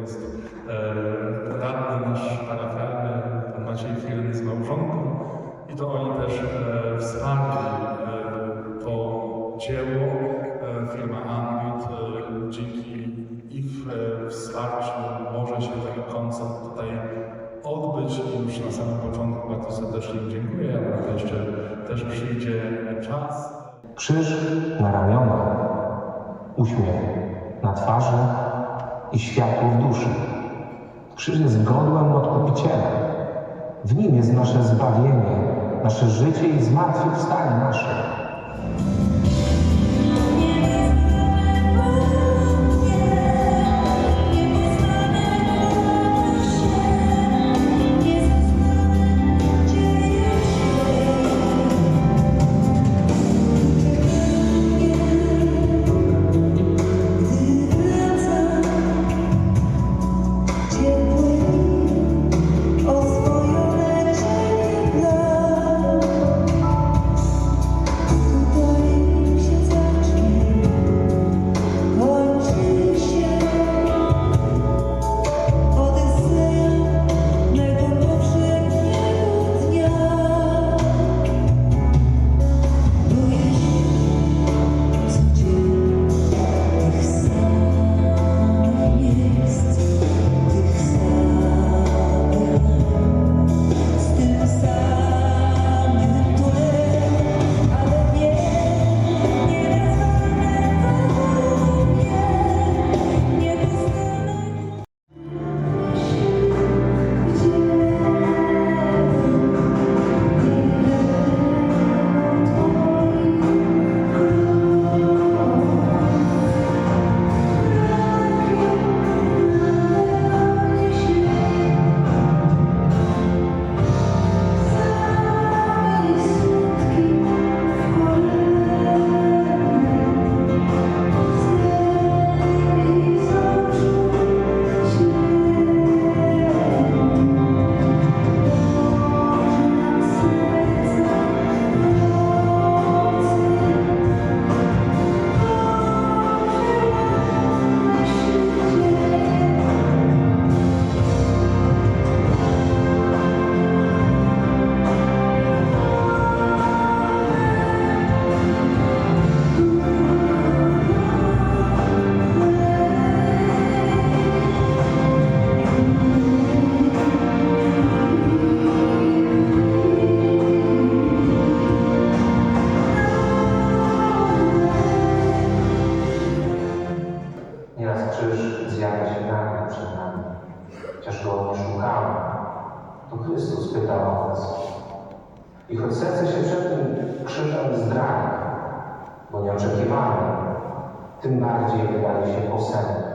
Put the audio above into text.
jest e, radny nasz parafialny, pan Maciej Firny z małżonką i to oni też e, wsparli e, to dzieło, e, firma Ambit. E, dzięki ich e, wsparciu może się taki koncert tutaj odbyć i już na samym początku bardzo serdecznie dziękuję, a to jeszcze też przyjdzie czas. Krzyż na ramionach, uśmiech na twarzy i światło w duszy. Krzyż jest godłem odkupiciela. W nim jest nasze zbawienie, nasze życie i zmartwychwstanie nasze. Krzyż zjawia się nagle przed nami. Chociaż go nie szukamy, to Chrystus pyta o nas. I choć serce się przed tym krzyżem zdrada, bo nieoczekiwane, tym bardziej wydaje się posępne.